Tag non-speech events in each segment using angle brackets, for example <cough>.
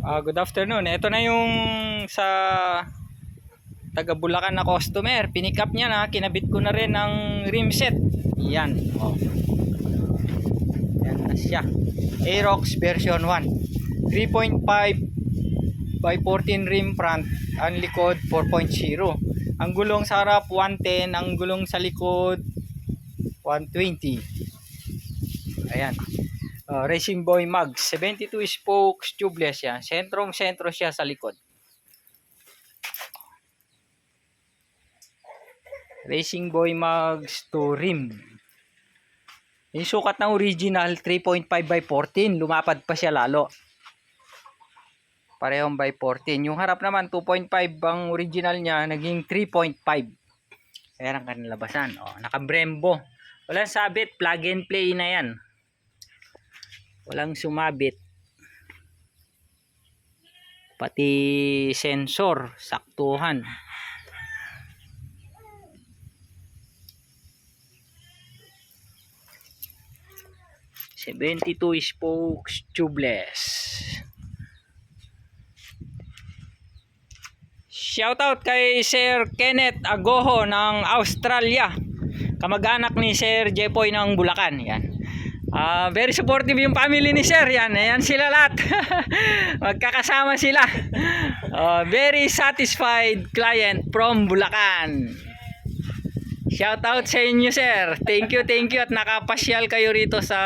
Ah, good afternoon. Ito na yung sa taga Bulacan na customer. Pinick up niya na. Kinabit ko na rin ng rim set. Yan. Oh. Yan na siya. Aerox version 1. 3.5 by 14 rim front. Ang likod 4.0. Ang gulong sa harap 110. Ang gulong sa likod 120. Ayan. Uh, Racing Boy Mags, 72 spokes, tubeless yan. Sentrong sentro siya sa likod. Racing Boy Mags to rim. Yung sukat ng original, 3.5 by 14. Lumapad pa siya lalo. Parehong by 14. Yung harap naman, 2.5 ang original niya, naging 3.5. Ayan ang kanilang labasan. Oh, naka-brembo. Walang sabit, plug and play na yan. Walang sumabit. Pati sensor, saktuhan. Seventy-two spokes tubeless. Shoutout kay Sir Kenneth Agoho ng Australia. Kamag-anak ni Sir Jepoy ng Bulacan. Yan. Ah, very supportive yung family ni Sir. Yan, ayan sila lahat. <laughs> Magkakasama sila. Ah, very satisfied client from Bulacan. Shout out sa inyo, Sir. Thank you, thank you at nakapasyal kayo rito sa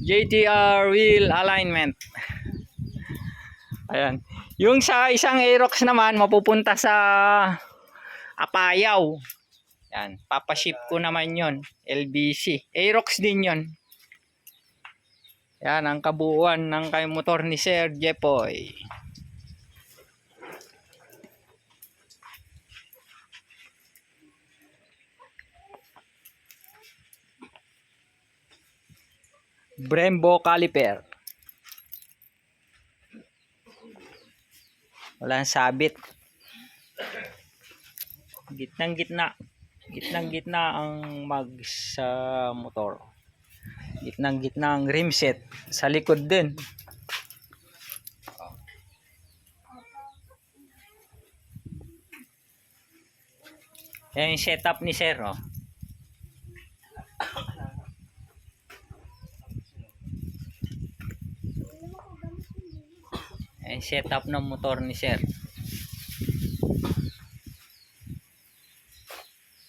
JTR Wheel Alignment. Ayan. Yung sa isang Aerox naman mapupunta sa Apayaw. Yan, papaship ko naman yon LBC. Aerox din yon. Yan, ang kabuuan ng kay motor ni Sir Jepoy. Brembo caliper. Walang sabit. Gitnang gitna. Gitnang gitna ang mag sa motor. Gitnang gitna ang rim set. Sa likod din. Yan yung setup ni Sir. Oh. Yan yung setup ng motor ni Sir.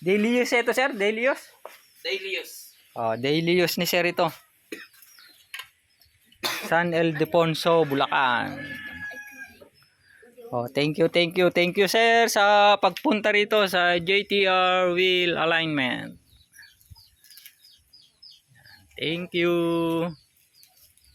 Daily use ito, Sir? Daily use? Daily use. Oh, daily use ni Sir ito. San Ildefonso, Bulacan. Oh, thank you, thank you, thank you, Sir, sa pagpunta rito sa JTR Wheel Alignment. Thank you.